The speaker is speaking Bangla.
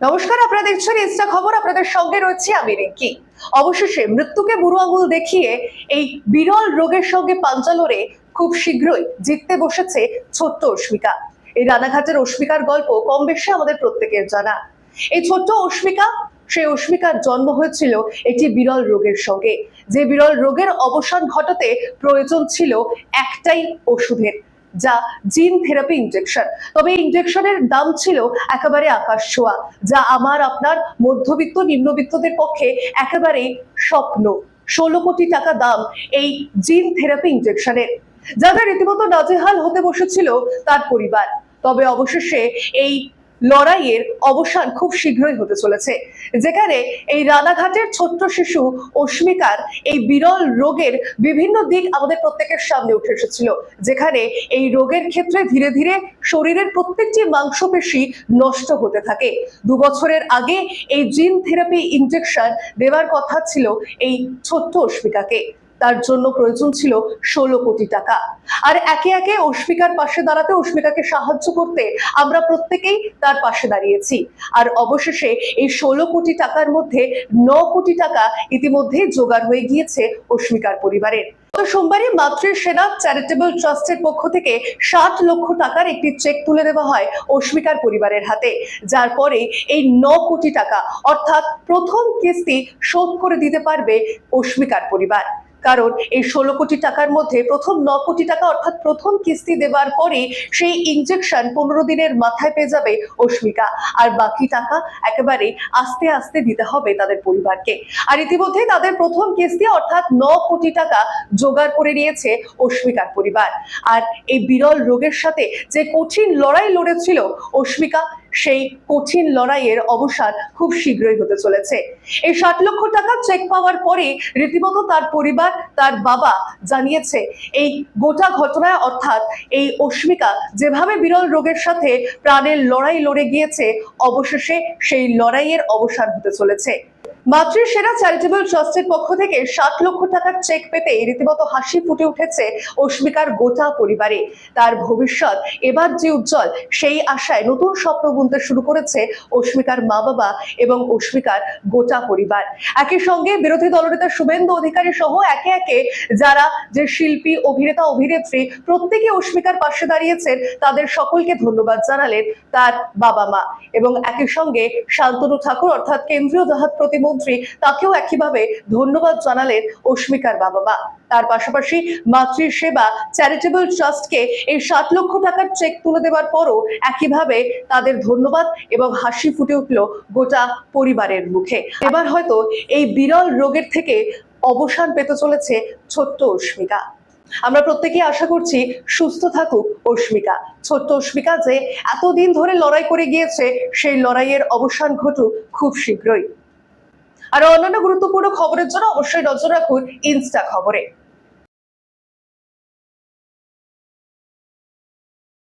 নমস্কার, আপনারা দেখছেন ইনস্টা খবর, আপনাদের সঙ্গে রয়েছে আমি রিঙ্কি। অবশেষে মৃত্যুকে বুড়ো আঙুল দেখিয়ে এই বিরল রোগের সঙ্গে পাঞ্জা লড়ে খুব শীঘ্রই জিততে বসেছে ছোট্ট অস্মিকা এই রানাঘাটের অস্মিকার গল্প কম বেশি আমাদের প্রত্যেকের জানা। এই ছোট্ট অস্মিকা সেই অস্মিকার জন্ম হয়েছিল একটি বিরল রোগের সঙ্গে। যে বিরল রোগের অবসান ঘটাতে প্রয়োজন ছিল একটাই ওষুধের। যা জিন থেরাপি ইনজেকশন তবে ইঞ্জেকশনের দাম ছিল একেবারে আকাশ ছোঁয়া, যা আমার আপনার মধ্যবিত্ত, নিম্নবিত্তদের পক্ষে একেবারে স্বপ্ন। ষোলো কোটি টাকা দাম এই জিন থেরাপি ইনজেকশনের যাদের রীতিমতো নাজেহাল হতে বসেছিল তার পরিবার। তবে অবশেষে এই লড়াইয়ের অবসান খুব শীঘ্রই হতে চলেছে, যেখানে এই রানাঘাটের ছোট্ট শিশু অস্মিকার এই বিরল রোগের বিভিন্ন দিক আমাদের প্রত্যেকের সামনে উঠে এসেছিল, যেখানে এই রোগের ক্ষেত্রে ধীরে ধীরে শরীরের প্রত্যেকটি মাংসপেশি নষ্ট হতে থাকে। দু বছরের আগে এই জিন থেরাপি ইনজেকশন দেওয়ার কথা ছিল এই ছোট্ট অস্মিকাকে তার জন্য প্রয়োজন ছিল ষোলো কোটি টাকা। আর একে একে অস্মিকার পাশে দাঁড়াতে অস্মিকাকে সাহায্য করতে আমরা প্রত্যেকেই তার পাশে দাঁড়িয়েছি। আর অবশেষে এই ষোলো কোটি টাকার মধ্যে ন কোটি টাকা ইতিমধ্যেই জোগাড় হয়ে গিয়েছে অস্মিকার পরিবারের গত সোমবারই মাতৃ সেনা চ্যারিটেবল ট্রাস্টের পক্ষ থেকে ষাট লক্ষ টাকার একটি চেক তুলে দেওয়া হয় অস্মিকার পরিবারের হাতে। যার পরে এই ন কোটি টাকা অর্থাৎ প্রথম কিস্তি শোধ করে দিতে পারবে অস্মিকার পরিবার। কারণ এই ষোলো কোটি টাকার মধ্যে প্রথম ন কোটি টাকা অর্থাৎ প্রথম কিস্তি দেওয়ার পরে সেই ইনজেকশন পনেরো দিনের মাথায় পেয়ে যাবে অস্মিকা আর বাকি টাকা একেবারে আস্তে আস্তে দিতে হবে তাদের পরিবারকে। আর ইতিমধ্যে তাদের প্রথম কিস্তি অর্থাৎ ন কোটি টাকা জোগাড় করে নিয়েছে অস্মিকার পরিবার। আর এই বিরল রোগের সাথে যে কঠিন লড়াই লড়েছিল অস্মিকা সেই কঠিন লড়াইয়ের অবসান খুব শীঘ্রই হতে চলেছে। এই ষাট লক্ষ টাকা চেক পাওয়ার পরে রীতিমতো তার পরিবার, তার বাবা জানিয়েছে, এই গোটা ঘটনায় অর্থাৎ এই অস্মিকা যেভাবে বিরল রোগের সাথে প্রাণের লড়াই লড়ে গিয়েছে, অবশেষে সেই লড়াইয়ের অবসান হতে চলেছে। মাতৃ সেরা চ্যারিটেবল ট্রাস্টের পক্ষ থেকে ষাট লক্ষ টাকার চেক পেতে রীতিমতো হাসি ফুটে উঠেছে অস্মিকার গোটা পরিবারে। তার ভবিষ্যৎ এবার যে উজ্জ্বল, সেই আশায় নতুন স্বপ্ন বুনতে শুরু করেছে অস্মিকার মা বাবা এবং অস্মিকার গোটা পরিবার। একই সঙ্গে বিরোধী দলনেতা শুভেন্দু অধিকারী সহ একে একে যারা যে শিল্পী, অভিনেতা, অভিনেত্রী প্রত্যেকে অস্মিকার পাশে দাঁড়িয়েছেন, তাদের সকলকে ধন্যবাদ জানালেন তার বাবা মা এবং একই সঙ্গে শান্তনু ঠাকুর অর্থাৎ কেন্দ্রীয় জাহাজ প্রতিমন্ত্রী তাকেও একইভাবে ধন্যবাদ জানালেন অস্মিকার বাবা মা। তার পাশাপাশি মাতৃ সেবা চ্যারিটেবল ট্রাস্টকে এই ষাট লক্ষ টাকার চেক তুলে দেওয়ার পরও একইভাবে তাদের ধন্যবাদ এবং হাসি ফুটে উঠল গোটা পরিবারের মুখে। এবার হয়তো এই বিরল রোগের থেকে অবসান পেতে চলেছে ছোট্ট অস্মিকা আমরা প্রত্যেকেই আশা করছি সুস্থ থাকুক অস্মিকা ছোট্ট অস্মিকা যে এতদিন ধরে লড়াই করে গিয়েছে, সেই লড়াইয়ের অবসান ঘটুক খুব শীঘ্রই। আর অন্যান্য গুরুত্বপূর্ণ খবরের জন্য অবশ্যই নজর রাখুন ইনস্টা খবরে।